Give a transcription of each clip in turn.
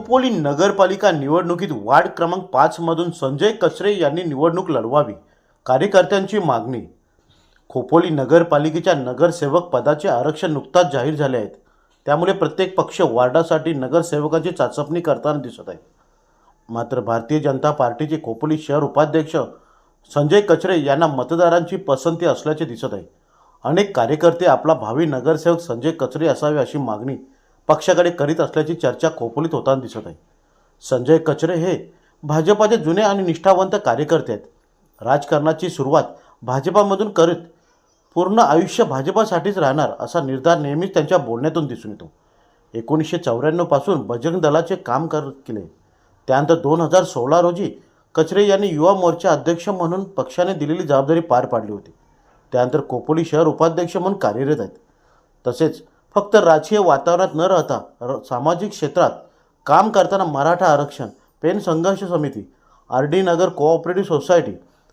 खोपोली नगरपालिका निवडणुकीत वार्ड क्रमांक पाचमधून संजय कचरे यांनी निवडणूक लढवावी. कार्यकर्त्यांची मागणी. खोपोली नगरपालिकेच्या नगरसेवक पदाचे आरक्षण नुकताच जाहीर झाले आहेत. त्यामुळे प्रत्येक पक्ष वार्डासाठी नगरसेवकांची चाचपणी करताना दिसत आहे मात्र भारतीय जनता पार्टीचे खोपोली शहर उपाध्यक्ष संजय कचरे यांना मतदारांची पसंती असल्याचे दिसत आहे. अनेक कार्यकर्ते आपला भावी नगरसेवक संजय कचरे असावे अशी मागणी पक्षाकडे करीत असल्याची चर्चा खोपोलीत होताना दिसत आहे. संजय कचरे हे भाजपाचे जुने आणि निष्ठावंत कार्यकर्ते आहेत. राजकारणाची सुरुवात भाजपामधून करत पूर्ण आयुष्य भाजपासाठीच राहणार असा निर्धार नेहमीच त्यांच्या बोलण्यातून दिसून येतो. एकोणीसशे चौऱ्याण्णवपासून बजरंग दलाचे काम कर केले. त्यानंतर दोन हजार सोळा रोजी कचरे यांनी युवा मोर्चा अध्यक्ष म्हणून पक्षाने दिलेली जबाबदारी पार पाडली होती. त्यानंतर कोपोली शहर उपाध्यक्ष म्हणून कार्यरत आहेत. तसेच फक्त राजकीय वातावरणात न राहता र सामाजिक क्षेत्रात काम करताना मराठा आरक्षण पेन संघर्ष समिती आर डी नगर कोऑपरेटिव्ह सोसायटी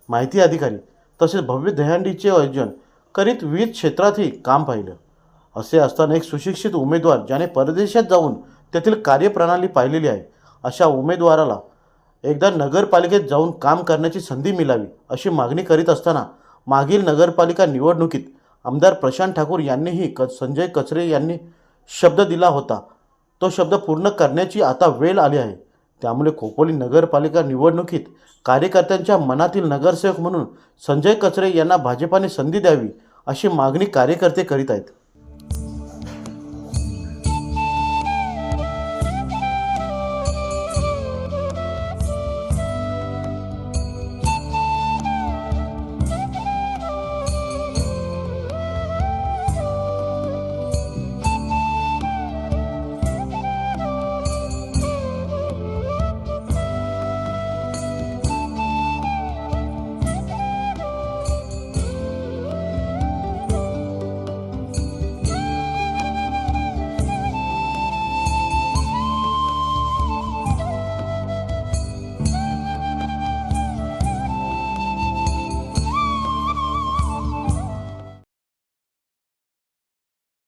माहिती अधिकारी तसेच भव्य दहंडीचे आयोजन करीत विविध क्षेत्रातही काम पाहिलं. असे असताना एक सुशिक्षित उमेदवार ज्याने परदेशात जाऊन तेथील कार्यप्रणाली पाहिलेली आहे अशा उमेदवाराला एकदा नगरपालिकेत जाऊन काम करण्याची संधी मिळावी अशी मागणी करीत असताना मागील नगरपालिका निवडणुकीत आमदार प्रशांत ठाकूर यांनीही क संजय कचरे यांनी शब्द दिला होता. तो शब्द पूर्ण करण्याची आता वेळ आली आहे. त्यामुळे खोपोली नगरपालिका निवडणुकीत कार्यकर्त्यांच्या मनातील नगरसेवक म्हणून संजय कचरे यांना भाजपाने संधी द्यावी अशी मागणी कार्यकर्ते करीत आहेत.